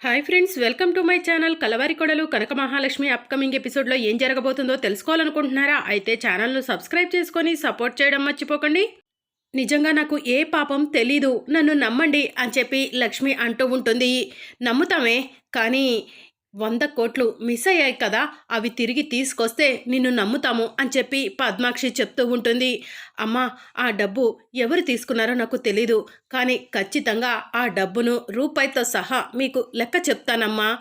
Hi friends welcome to my channel Kalavari Kodalu Kanaka Mahalakshmi upcoming ఎపిసోడ్లో ఏం జరగబోతుందో తెలుసుకోవాలనుకుంటున్నారా? అయితే ఛానల్ను సబ్స్క్రైబ్ చేసుకొని సపోర్ట్ చేయడం మర్చిపోకండి. నిజంగా నాకు ఏ పాపం తెలీదు నన్ను నమ్మండి అని చెప్పి లక్ష్మి అంటూ ఉంటుంది. నమ్ముతామే కానీ వంద కోట్లు మిస్ అయ్యాయి కదా అవి తిరిగి తీసుకొస్తే నిన్ను నమ్ముతాము అని చెప్పి పద్మాక్షి చెప్తూ ఉంటుంది. అమ్మా ఆ డబ్బు ఎవరు తీసుకున్నారో నాకు తెలీదు కానీ ఖచ్చితంగా ఆ డబ్బును రూపాయితో సహా మీకు లెక్క చెప్తానమ్మా.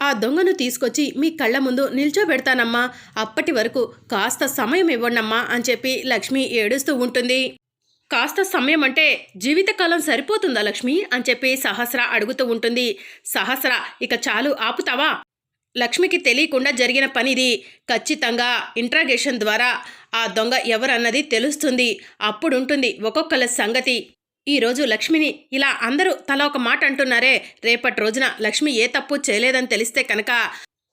ఆ దొంగను తీసుకొచ్చి మీ కళ్ళ ముందు నిల్చోబెడతానమ్మా. అప్పటి వరకు కాస్త సమయం ఇవ్వండమ్మా అని చెప్పి లక్ష్మి ఏడుస్తూ ఉంటుంది. కాస్త సమయం అంటే జీవితకాలం సరిపోతుందా లక్ష్మి? అని చెప్పి సహస్ర అడుగుతూ ఉంటుంది. సహస్ర ఇక చాలు ఆపుతావా? లక్ష్మికి తెలియకుండా జరిగిన పనిది ఖచ్చితంగా ఇంట్రాగేషన్ ద్వారా ఆ దొంగ ఎవరన్నది తెలుస్తుంది. అప్పుడుంటుంది ఒక్కొక్కల సంగతి. ఈరోజు లక్ష్మిని ఇలా అందరూ తల ఒక మాట అంటున్నారే రేపటి రోజున లక్ష్మి ఏ తప్పు చేయలేదని తెలిస్తే కనుక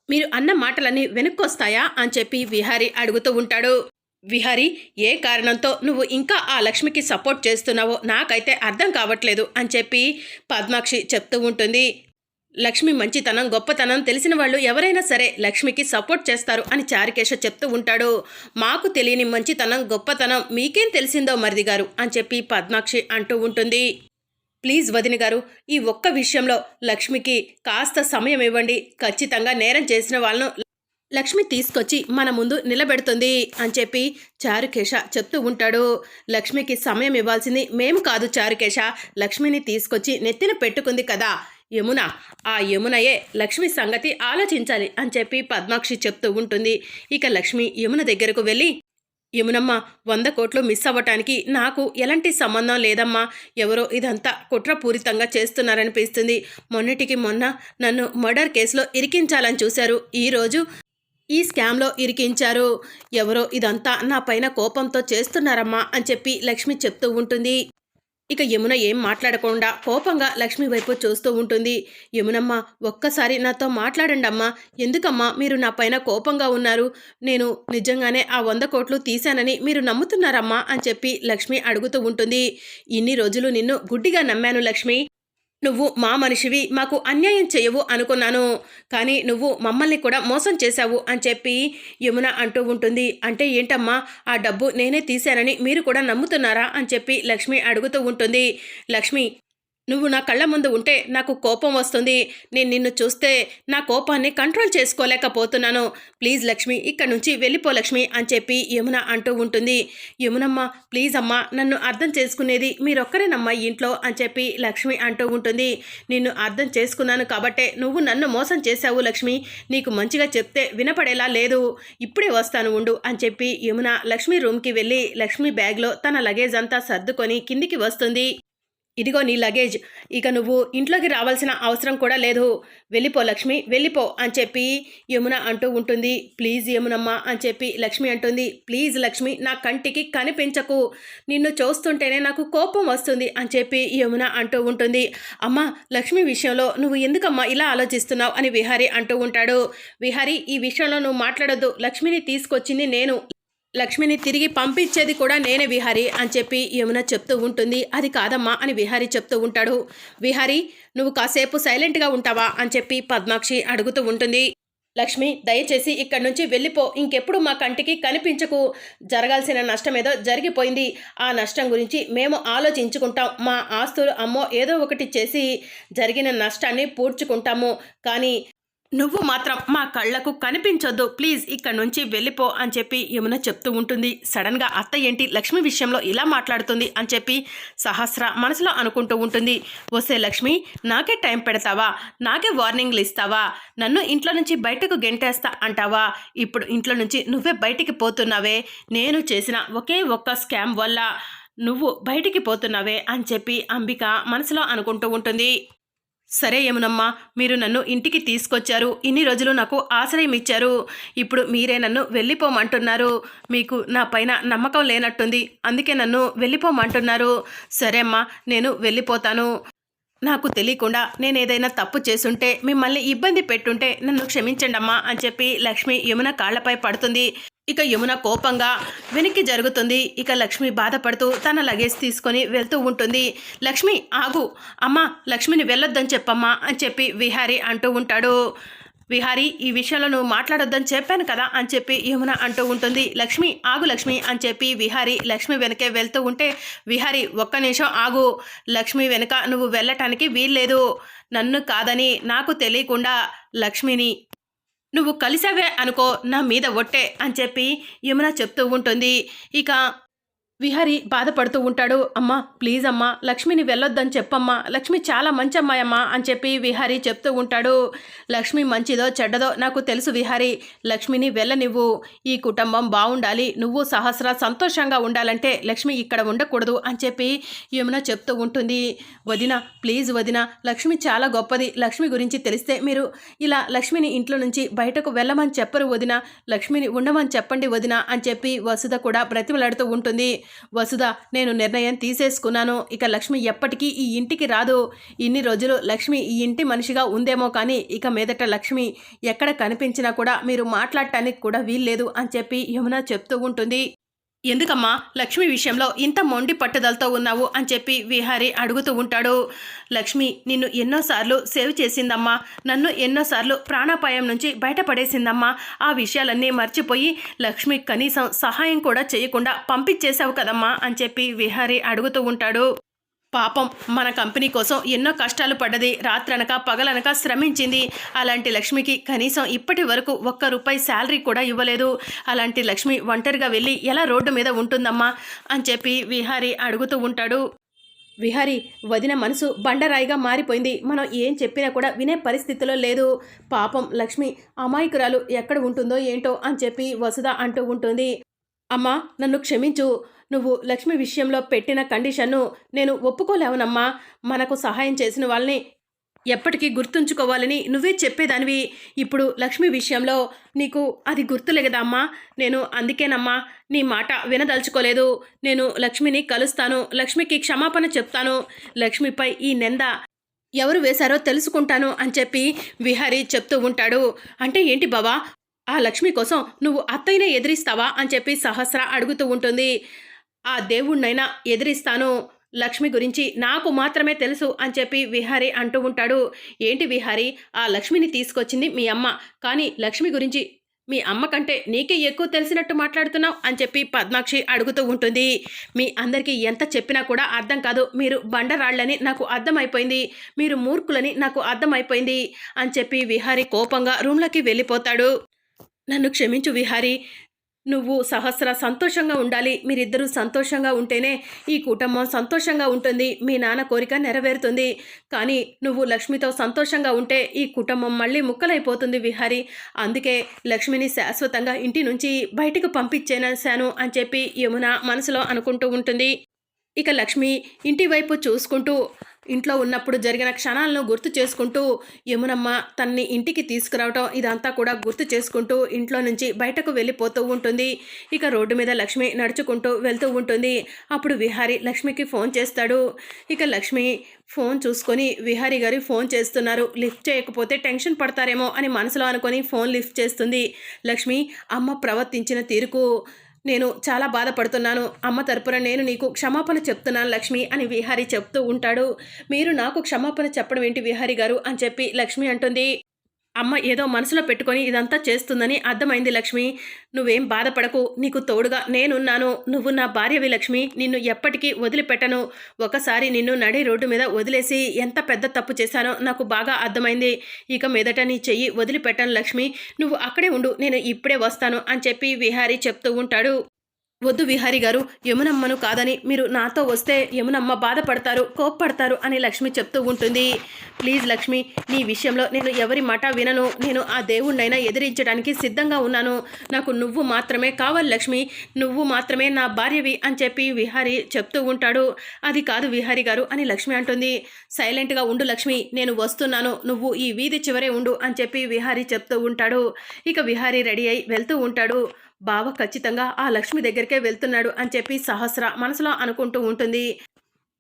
మీరు అన్న మాటలన్నీ వెనక్కొస్తాయా? అని చెప్పి విహారి అడుగుతూ ఉంటాడు. విహారి ఏ కారణంతో నువ్వు ఇంకా ఆ లక్ష్మికి సపోర్ట్ చేస్తున్నావో నాకైతే అర్థం కావట్లేదు అని చెప్పి పద్మాక్షి చెప్తూ ఉంటుంది. లక్ష్మి మంచితనం గొప్పతనం తెలిసిన వాళ్ళు ఎవరైనా సరే లక్ష్మికి సపోర్ట్ చేస్తారు అని చారికేశ చెప్తూ ఉంటాడు. మాకు తెలియని మంచితనం గొప్పతనం మీకేం తెలిసిందో మరిది గారు అని చెప్పి పద్మాక్షి అంటూ ఉంటుంది. ప్లీజ్ వదిన గారు ఈ ఒక్క విషయంలో లక్ష్మికి కాస్త సమయం ఇవ్వండి. ఖచ్చితంగా నేరం చేసిన వాళ్ళను లక్ష్మి తీసుకొచ్చి మన ముందు నిలబెడుతుంది అని చెప్పి చారుకేశ చెప్తూ ఉంటాడు. లక్ష్మికి సమయం ఇవ్వాల్సింది మేము కాదు చారుకేశ. లక్ష్మిని తీసుకొచ్చి నెత్తిన పెట్టుకుంది కదా. యమున ఆ యమునయే లక్ష్మి సంగతి ఆలోచించాలి అని చెప్పి పద్మాక్షి చెప్తూ ఉంటుంది. ఇక లక్ష్మి యమున దగ్గరకు వెళ్ళి యమునమ్మ వంద కోట్లు మిస్ అవ్వటానికి నాకు ఎలాంటి సంబంధం లేదమ్మా. ఎవరో ఇదంతా కుట్రపూరితంగా చేస్తున్నారనిపిస్తుంది. మొన్నటికి మొన్న నన్ను మర్డర్ కేసులో ఇరికించాలని చూశారు. ఈరోజు ఈ స్కామ్లో ఇరికించారు. ఎవరో ఇదంతా నా పైన కోపంతో చేస్తున్నారమ్మా అని చెప్పి లక్ష్మి చెప్తూ ఉంటుంది. ఇక యమున ఏం మాట్లాడకుండా కోపంగా లక్ష్మి వైపు చూస్తూ ఉంటుంది. యమునమ్మ ఒక్కసారి నాతో మాట్లాడండి అమ్మా ఎందుకమ్మా మీరు నా పైన కోపంగా ఉన్నారు? నేను నిజంగానే ఆ వంద కోట్లు తీశానని మీరు నమ్ముతున్నారమ్మా అని చెప్పి లక్ష్మి అడుగుతూ ఉంటుంది. ఇన్ని రోజులు నిన్ను గుడ్డిగా నమ్మాను లక్ష్మి. నువ్వు మా మనిషివి మాకు అన్యాయం చేయవు అనుకున్నాను. కానీ నువ్వు మమ్మల్ని కూడా మోసం చేశావు అని చెప్పి యమున అంటూ ఉంటుంది. అంటే ఏంటమ్మా ఆ డబ్బు నేనే తీశానని మీరు కూడా నమ్ముతున్నారా అని చెప్పి లక్ష్మి అడుగుతూ ఉంటుంది. లక్ష్మి నువ్వు నా కళ్ళ ముందు ఉంటే నాకు కోపం వస్తుంది. నేను నిన్ను చూస్తే నా కోపాన్ని కంట్రోల్ చేసుకోలేకపోతున్నాను. ప్లీజ్ లక్ష్మి ఇక్కడ నుంచి వెళ్ళిపో లక్ష్మి అని చెప్పి యమున అంటూ ఉంటుంది. యమునమ్మ ప్లీజ్ అమ్మా నన్ను అర్థం చేసుకునేది మీరొక్కరేనమ్మా ఇంట్లో అని చెప్పి లక్ష్మి అంటూ ఉంటుంది. నిన్ను అర్థం చేసుకున్నాను కాబట్టే నువ్వు నన్ను మోసం చేశావు లక్ష్మి. నీకు మంచిగా చెప్తే వినపడేలా లేదు. ఇప్పుడే వస్తాను ఉండు అని చెప్పి యమున లక్ష్మి రూమ్కి వెళ్ళి లక్ష్మి బ్యాగ్లో తన లగేజ్ అంతా సర్దుకొని కిందికి వస్తుంది. ఇదిగో నీ లగేజ్. ఇక నువ్వు ఇంట్లోకి రావాల్సిన అవసరం కూడా లేదు. వెళ్ళిపో లక్ష్మి వెళ్ళిపో అని చెప్పి యమున అంటూ ఉంటుంది. ప్లీజ్ యమునమ్మ అని చెప్పి లక్ష్మి అంటుంది. ప్లీజ్ లక్ష్మి నా కంటికి కనిపించకు. నిన్ను చూస్తుంటేనే నాకు కోపం వస్తుంది అని చెప్పి యమున అంటూ ఉంటుంది. అమ్మ లక్ష్మి విషయంలో నువ్వు ఎందుకమ్మా ఇలా ఆలోచిస్తున్నావు అని విహారీ అంటూ ఉంటాడు. విహారీ ఈ విషయంలో నువ్వు మాట్లాడొద్దు. లక్ష్మిని తీసుకొచ్చింది నేను. లక్ష్మిని తిరిగి పంపించేది కూడా నేనే విహారి అని చెప్పి యమున చెప్తూ ఉంటుంది. అది కాదమ్మా అని విహారి చెప్తూ ఉంటాడు. విహారి నువ్వు కాసేపు సైలెంట్గా ఉంటావా అని చెప్పి పద్మాక్షి అడుగుతూ ఉంటుంది. లక్ష్మి దయచేసి ఇక్కడి నుంచి వెళ్ళిపో. ఇంకెప్పుడు మా కంటికి కనిపించకు. జరగాల్సిన నష్టం ఏదో జరిగిపోయింది. ఆ నష్టం గురించి మేము ఆలోచించుకుంటాం. మా ఆస్తులు అమ్మో ఏదో ఒకటి చేసి జరిగిన నష్టాన్ని పూడ్చుకుంటాము. కానీ నువ్వు మాత్రం మా కళ్ళకు కనిపించొద్దు. ప్లీజ్ ఇక్కడ నుంచి వెళ్ళిపో అని చెప్పి యమున చెప్తూ ఉంటుంది. సడన్గా అత్త ఏంటి? లక్ష్మి విషయంలో ఇలా మాట్లాడుతుంది అని చెప్పి సహస్ర మనసులో అనుకుంటూ ఉంటుంది. వస్తే లక్ష్మి నాకే టైం పెడతావా? నాకే వార్నింగ్లు ఇస్తావా? నన్ను ఇంట్లో నుంచి బయటకు గెంటేస్తా అంటావా? ఇప్పుడు ఇంట్లో నుంచి నువ్వే బయటికి పోతున్నావే. నేను చేసిన ఒకే ఒక్క స్కామ్ వల్ల నువ్వు బయటికి పోతున్నావే అని చెప్పి అంబిక మనసులో అనుకుంటూ ఉంటుంది. సరే యమునమ్మా మీరు నన్ను ఇంటికి తీసుకొచ్చారు. ఇన్ని రోజులు నాకు ఆశ్రయం ఇచ్చారు ఇప్పుడు మీరే నన్ను వెళ్ళిపోమంటున్నారు. మీకు నా పైన నమ్మకం లేనట్టుంది. అందుకే నన్ను వెళ్ళిపోమంటున్నారు. సరే అమ్మా నేను వెళ్ళిపోతాను. నాకు తెలియకుండా నేను ఏదైనా తప్పు చేసుంటే మిమ్మల్ని ఇబ్బంది పెట్టుంటే నన్ను క్షమించండి అమ్మా అని చెప్పి లక్ష్మి యమున కాళ్ళపై పడుతుంది. ఇక యమున కోపంగా వెనక్కి జరుగుతుంది. ఇక లక్ష్మి బాధపడుతూ తన లగేజ్ తీసుకొని వెళ్తూ ఉంటుంది. లక్ష్మి ఆగు. అమ్మా లక్ష్మిని వెళ్ళొద్దని చెప్పమ్మా అని చెప్పి విహారీ అంటూ ఉంటాడు. విహారీ ఈ విషయంలో నువ్వు మాట్లాడొద్దని చెప్పాను కదా అని చెప్పి యమున అంటూ ఉంటుంది. లక్ష్మి ఆగు లక్ష్మి అని చెప్పి విహారీ లక్ష్మి వెనకే వెళ్తూ ఉంటే విహారీ ఒక్క నిమిషం ఆగు. లక్ష్మి వెనుక నువ్వు వెళ్ళటానికి వీల్లేదు. నన్ను కాదని నాకు తెలియకుండా లక్ష్మిని నువ్వు కలిసావే అనుకో నా మీద ఒట్టే అని చెప్పి యమున చెప్తూ ఉంటుంది. ఇక విహారి బాధపడుతూ ఉంటాడు. అమ్మా ప్లీజ్ అమ్మా లక్ష్మిని వెళ్ళొద్దని చెప్పమ్మా. లక్ష్మి చాలా మంచి అమ్మాయమ్మా అని చెప్పి విహారి చెప్తూ ఉంటాడు. లక్ష్మి మంచిదో చెడ్డదో నాకు తెలుసు విహారి. లక్ష్మిని వెళ్ళనివ్వు. ఈ కుటుంబం బాగుండాలి నువ్వు సహస్ర సంతోషంగా ఉండాలంటే లక్ష్మి ఇక్కడ ఉండకూడదు అని చెప్పి యమున చెప్తూ ఉంటుంది. వదిన ప్లీజ్ వదిన లక్ష్మి చాలా గొప్పది. లక్ష్మి గురించి తెలిస్తే మీరు ఇలా లక్ష్మిని ఇంట్లో నుంచి బయటకు వెళ్ళమని చెప్పరు వదిన. లక్ష్మిని ఉండమని చెప్పండి వదిన అని చెప్పి వసుధ కూడా బ్రతిమలాడుతూ ఉంటుంది. వసుధ నేను నిర్ణయం తీసేసుకున్నాను. ఇక లక్ష్మి ఎప్పటికీ ఈ ఇంటికి రాదు. ఇన్ని రోజులు లక్ష్మి ఈ ఇంటి మనిషిగా ఉందేమో కానీ ఇక మీదట లక్ష్మి ఎక్కడ కనిపించినా కూడా మీరు మాట్లాడటానికి కూడా వీల్లేదు అని చెప్పి యమున చెప్తూ ఉంటుంది. ఎందుకమ్మా లక్ష్మి విషయంలో ఇంత మొండి పట్టుదలతో ఉన్నావు అని చెప్పి విహారీ అడుగుతూ ఉంటాడు. లక్ష్మి నిన్ను ఎన్నోసార్లు సేవ్ చేసిందమ్మా. నన్ను ఎన్నోసార్లు ప్రాణాపాయం నుంచి బయటపడేసిందమ్మా. ఆ విషయాలన్నీ మర్చిపోయి లక్ష్మి కనీసం సహాయం కూడా చేయకుండా పంపించేశావు కదమ్మా అని చెప్పి విహారీ అడుగుతూ ఉంటాడు. పాపం మన కంపెనీ కోసం ఎన్నో కష్టాలు పడ్డది రాత్రనక పగలనక శ్రమించింది. అలాంటి లక్ష్మికి కనీసం ఇప్పటి వరకు ఒక్క రూపాయి శాలరీ కూడా ఇవ్వలేదు. అలాంటి లక్ష్మి ఒంటరిగా వెళ్ళి ఎలా రోడ్డు మీద ఉంటుందమ్మా? అని చెప్పి విహారీ అడుగుతూ ఉంటాడు. విహారీ వదిన మనసు బండరాయిగా మారిపోయింది. మనం ఏం చెప్పినా కూడా వినే పరిస్థితిలో లేదు. పాపం లక్ష్మి అమాయకురాలు ఎక్కడ ఉంటుందో ఏంటో అని చెప్పి వసుధ అంటూ ఉంటుంది. అమ్మా నన్ను క్షమించు. నువ్వు లక్ష్మి విషయంలో పెట్టిన కండిషన్ను నేను ఒప్పుకోలేవనమ్మా. మనకు సహాయం చేసిన వాళ్ళని ఎప్పటికీ గుర్తుంచుకోవాలని నువ్వే చెప్పేదానివి. ఇప్పుడు లక్ష్మి విషయంలో నీకు అది గుర్తులేదా అమ్మా. నేను అందుకేనమ్మా నీ మాట వినదలుచుకోలేదు. నేను లక్ష్మిని కలుస్తాను. లక్ష్మికి క్షమాపణ చెప్తాను. లక్ష్మిపై ఈ నింద ఎవరు వేశారో తెలుసుకుంటాను అని చెప్పి విహారీ చెప్తూ ఉంటాడు. అంటే ఏంటి బావా? ఆ లక్ష్మి కోసం నువ్వు అత్తయ్యనే ఎదిరిస్తావా అని చెప్పి సహస్ర అడుగుతూ ఉంటుంది. ఆ దేవుణ్ణైనా ఎదిరిస్తాను. లక్ష్మి గురించి నాకు మాత్రమే తెలుసు అని చెప్పి విహారీ అంటూ ఉంటాడు. ఏంటి విహారీ? ఆ లక్ష్మిని తీసుకొచ్చింది మీ అమ్మ. కానీ లక్ష్మి గురించి మీ అమ్మ కంటే నీకే ఎక్కువ తెలిసినట్టు మాట్లాడుతున్నావు అని చెప్పి పద్మాక్షి అడుగుతూ ఉంటుంది. మీ అందరికీ ఎంత చెప్పినా కూడా అర్థం కాదు. మీరు బండరాళ్ళని నాకు అర్థమైపోయింది. మీరు మూర్ఖులని నాకు అర్థమైపోయింది అని చెప్పి విహారీ కోపంగా రూమ్లోకి వెళ్ళిపోతాడు. నన్ను క్షమించు విహారీ. నువ్వు సహస్ర సంతోషంగా ఉండాలి. మీరిద్దరూ సంతోషంగా ఉంటేనే ఈ కుటుంబం సంతోషంగా ఉంటుంది. మీ నాన్న కోరిక నెరవేరుతుంది. కానీ నువ్వు లక్ష్మితో సంతోషంగా ఉంటే ఈ కుటుంబం మళ్ళీ ముక్కలైపోతుంది విహారి. అందుకే లక్ష్మిని శాశ్వతంగా ఇంటి నుంచి బయటకు పంపించేసాను అని చెప్పి యమున మనసులో అనుకుంటూ ఉంటుంది. ఇక లక్ష్మి ఇంటి వైపు చూసుకుంటూ ఇంట్లో ఉన్నప్పుడు జరిగిన క్షణాలను గుర్తు చేసుకుంటూ యమునమ్మ తన్ని ఇంటికి తీసుకురావటం ఇదంతా కూడా గుర్తు చేసుకుంటూ ఇంట్లో నుంచి బయటకు వెళ్ళిపోతూ ఉంటుంది. ఇక రోడ్డు మీద లక్ష్మి నడుచుకుంటూ వెళ్తూ ఉంటుంది. అప్పుడు విహారి లక్ష్మికి ఫోన్ చేస్తాడు. ఇక లక్ష్మి ఫోన్ చూసుకొని విహారీ గారు ఫోన్ చేస్తున్నారు. లిఫ్ట్ చేయకపోతే టెన్షన్ పడతారేమో అని మనసులో అనుకొని ఫోన్ లిఫ్ట్ చేస్తుంది. లక్ష్మి అమ్మ ప్రవర్తించిన తీరుకు నేను చాలా బాధపడుతున్నాను. అమ్మ తరపున నేను నీకు క్షమాపణ చెప్తున్నాను లక్ష్మి అని విహారి చెప్తూ ఉంటాడు. మీరు నాకు క్షమాపణ చెప్పడం ఏంటి విహారి గారు అని చెప్పి లక్ష్మి అంటుంది. అమ్మ ఏదో మనసులో పెట్టుకొని ఇదంతా చేస్తుందని అర్థమైంది లక్ష్మి. నువ్వేం బాధపడకు నీకు తోడుగా నేనున్నాను. నువ్వు నా భార్యవి లక్ష్మి నిన్ను ఎప్పటికీ వదిలిపెట్టను. ఒకసారి నిన్ను నడి రోడ్డు మీద వదిలేసి ఎంత పెద్ద తప్పు చేశానో నాకు బాగా అర్థమైంది. ఇక మీదట నీ చెయ్యి వదిలిపెట్టను లక్ష్మి. నువ్వు అక్కడే ఉండు నేను ఇప్పుడే వస్తాను అని చెప్పి విహారీ చెప్తూ ఉంటాడు. వద్దు విహారి గారు యమునమ్మను కాదని మీరు నాతో వస్తే యమునమ్మ బాధపడతారు కోప్పడతారు అని లక్ష్మి చెప్తూ ఉంటుంది. ప్లీజ్ లక్ష్మి నీ విషయంలో నేను ఎవరి మాట వినను. నేను ఆ దేవుణ్ణైనా ఎదిరించడానికి సిద్ధంగా ఉన్నాను. నాకు నువ్వు మాత్రమే కావాలి లక్ష్మి. నువ్వు మాత్రమే నా భార్యవి అని చెప్పి విహారి చెప్తూ ఉంటాడు. అది కాదు విహారి గారు అని లక్ష్మి అంటుంది. సైలెంట్గా ఉండు లక్ష్మి నేను వస్తున్నాను. నువ్వు ఈ వీధి చివరే ఉండు అని చెప్పి విహారి చెప్తూ ఉంటాడు. ఇక విహారి రెడీ అయి వెళ్తూ ఉంటాడు. బావ ఖచ్చితంగా ఆ లక్ష్మి దగ్గరికే వెళ్తున్నాడు అని చెప్పి సహస్ర మనసులో అనుకుంటూ ఉంటుంది.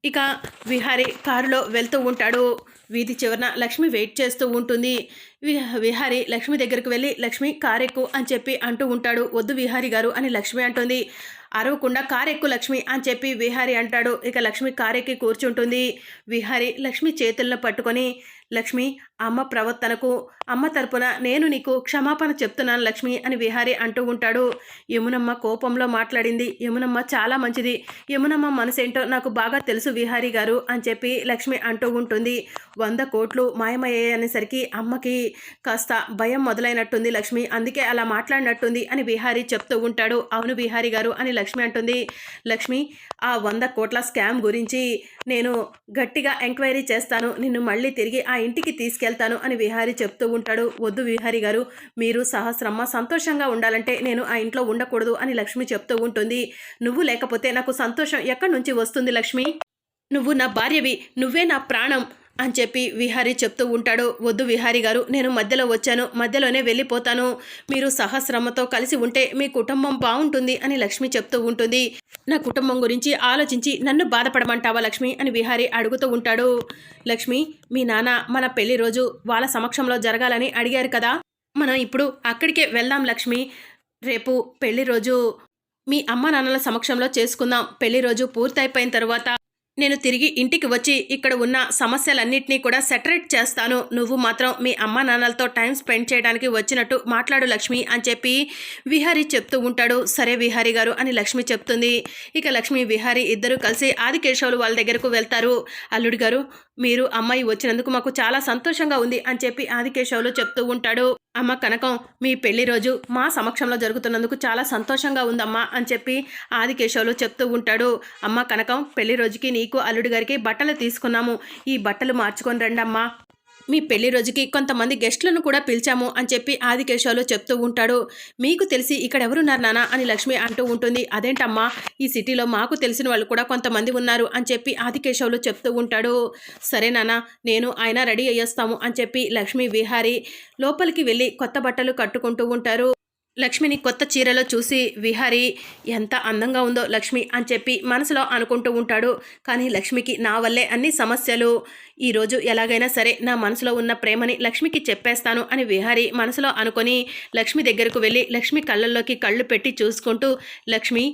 ఇక విహారి కారులో వెళ్తూ ఉంటాడు. వీధి చివరన లక్ష్మి వెయిట్ చేస్తూ ఉంటుంది. విహారీ విహారి లక్ష్మి దగ్గరికి వెళ్ళి లక్ష్మి కారెక్కు అని చెప్పి అంటూ ఉంటాడు. వద్దు విహారి గారు అని లక్ష్మి అంటుంది. అరవకుండా కారెక్కు లక్ష్మి అని చెప్పి విహారి అంటాడు. ఇక లక్ష్మి కారెక్కి కూర్చుంటుంది. విహారి లక్ష్మి చేతుల్లో పట్టుకొని లక్ష్మి అమ్మ ప్రవర్తనకు అమ్మ తరపున నేను నీకు క్షమాపణ చెప్తున్నాను లక్ష్మి అని విహారి అంటూ ఉంటాడు. యమునమ్మ కోపంలో మాట్లాడింది. యమునమ్మ చాలా మంచిది. యమునమ్మ మనసేంటో నాకు బాగా తెలుసు విహారీ గారు అని చెప్పి లక్ష్మి అంటూ ఉంటుంది. వంద కోట్లు మాయమయ్యాయి అనేసరికి అమ్మకి కాస్త భయం మొదలైనట్టుంది లక్ష్మి. అందుకే అలా మాట్లాడినట్టుంది అని విహారీ చెప్తూ ఉంటాడు. అవును విహారీ గారు అని లక్ష్మి అంటుంది. లక్ష్మి ఆ వంద కోట్ల స్కామ్ గురించి నేను గట్టిగా ఎంక్వైరీ చేస్తాను. నిన్ను మళ్ళీ తిరిగి ఆ ఇంటికి తీసుకెళ్తాను అని విహారి చెప్తూ ఉంటాడు. వద్దు విహారి గారు మీరు సహస్రమ్మ సంతోషంగా ఉండాలంటే నేను ఆ ఇంట్లో ఉండకూడదు అని లక్ష్మి చెప్తూ ఉంటుంది. నువ్వు లేకపోతే నాకు సంతోషం ఎక్కడి నుంచి వస్తుంది లక్ష్మి? నువ్వు నా భార్యవి నువ్వే నా ప్రాణం. అని చెప్పి విహారి చెప్తూ ఉంటాడు. వద్దు విహారి గారు నేను మధ్యలో వచ్చాను. మధ్యలోనే వెళ్ళిపోతాను. మీరు సహస్రమ్మతో కలిసి ఉంటే మీ కుటుంబం బాగుంటుంది అని లక్ష్మి చెప్తూ ఉంటుంది. నా కుటుంబం గురించి ఆలోచించి నన్ను బాధపడమంటావా లక్ష్మి? అని విహారి అడుగుతూ ఉంటాడు. లక్ష్మి మీ నాన్న మన పెళ్ళి రోజు వాళ్ళ సమక్షంలో జరగాలని అడిగారు కదా. మనం ఇప్పుడు అక్కడికే వెళ్దాం లక్ష్మి. రేపు పెళ్ళి రోజు మీ అమ్మ నాన్నల సమక్షంలో చేసుకుందాం. పెళ్ళి రోజు పూర్తయిపోయిన తర్వాత నేను తిరిగి ఇంటికి వచ్చి ఇక్కడ ఉన్న సమస్యలన్నింటినీ కూడా సెటరేట్ చేస్తాను. నువ్వు మాత్రం మీ అమ్మా నాన్నలతో టైం స్పెండ్ చేయడానికి వచ్చినట్టు మాట్లాడు లక్ష్మి అని చెప్పి విహారి చెప్తూ ఉంటాడు. సరే విహారి గారు అని లక్ష్మి చెప్తుంది. ఇక లక్ష్మి విహారి ఇద్దరు కలిసి ఆదికేశవులు వాళ్ళ దగ్గరకు వెళ్తారు. అల్లుడి గారు మీరు అమ్మాయి వచ్చినందుకు మాకు చాలా సంతోషంగా ఉంది అని చెప్పి ఆదికేశవులు చెప్తూ ఉంటాడు. అమ్మ కనకం మీ పెళ్ళి రోజు మా సమక్షంలో జరుగుతున్నందుకు చాలా సంతోషంగా ఉందమ్మా అని చెప్పి ఆదికేశవులు చెప్తూ ఉంటాడు. అమ్మ కనకం పెళ్ళి రోజుకి నీకు అల్లుడి గారికి బట్టలు తీసుకున్నాము. ఈ బట్టలు మార్చుకొని రండమ్మా. మీ పెళ్ళి రోజుకి కొంతమంది గెస్టులను కూడా పిలిచాము అని చెప్పి ఆదికేశవులు చెప్తూ ఉంటాడు. మీకు తెలిసి ఇక్కడ ఎవరున్నారు నాన్న అని లక్ష్మి అంటూ ఉంటుంది. అదేంటమ్మా? ఈ సిటీలో మాకు తెలిసిన వాళ్ళు కూడా కొంతమంది ఉన్నారు అని చెప్పి ఆదికేశవులు చెప్తూ ఉంటాడు. సరే నానా నేను ఆయన రెడీ అయ్యేస్తాము అని చెప్పి లక్ష్మి విహారి లోపలికి వెళ్ళి కొత్త బట్టలు కట్టుకుంటూ ఉంటారు. లక్ష్మిని కొత్త చీరలో చూసి విహారి ఎంత అందంగా ఉందో లక్ష్మి అని చెప్పి మనసులో అనుకుంటూ ఉంటాడు. కానీ లక్ష్మికి నా వల్లే అన్ని సమస్యలు. ఈరోజు ఎలాగైనా సరే నా మనసులో ఉన్న ప్రేమని లక్ష్మికి చెప్పేస్తాను అని విహారి మనసులో అనుకొని లక్ష్మి దగ్గరకు వెళ్ళి లక్ష్మి కళ్ళల్లోకి కళ్ళు పెట్టి చూసుకుంటూ Lakshmi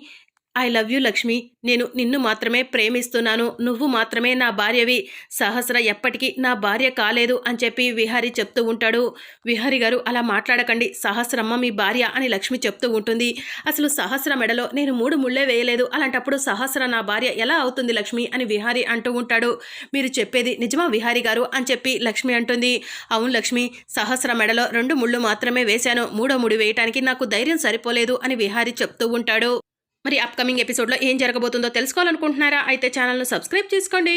I love you Lakshmi. నేను నిన్ను మాత్రమే ప్రేమిస్తున్నాను. నువ్వు మాత్రమే నా భార్యవి. సహస్ర ఎప్పటికీ నా భార్య కాలేదు అని చెప్పి విహారి చెప్తూ ఉంటాడు. విహారి గారు అలా మాట్లాడకండి. సహస్రమ్మ మీ భార్య అని లక్ష్మి చెప్తూ ఉంటుంది. అసలు సహస్ర మెడలో నేను మూడు ముళ్ళే వేయలేదు. అలాంటప్పుడు సహస్ర నా భార్య ఎలా అవుతుంది లక్ష్మి అని విహారి అంటూ ఉంటాడు. మీరు చెప్పేది నిజమా విహారి గారు అని చెప్పి లక్ష్మి అంటుంది. అవును లక్ష్మి సహస్ర మెడలో రెండు ముళ్ళు మాత్రమే వేశాను. మూడో ముడి వేయటానికి నాకు ధైర్యం సరిపోలేదు అని విహారి చెప్తూ ఉంటాడు. మరి అప్కమింగ్ ఎపిసోడ్లో ఏం జరగబోతుందో తెలుసుకోవాలనుకుంటున్నారా? అయితే ఛానల్ను సబ్స్క్రైబ్ చేసుకోండి.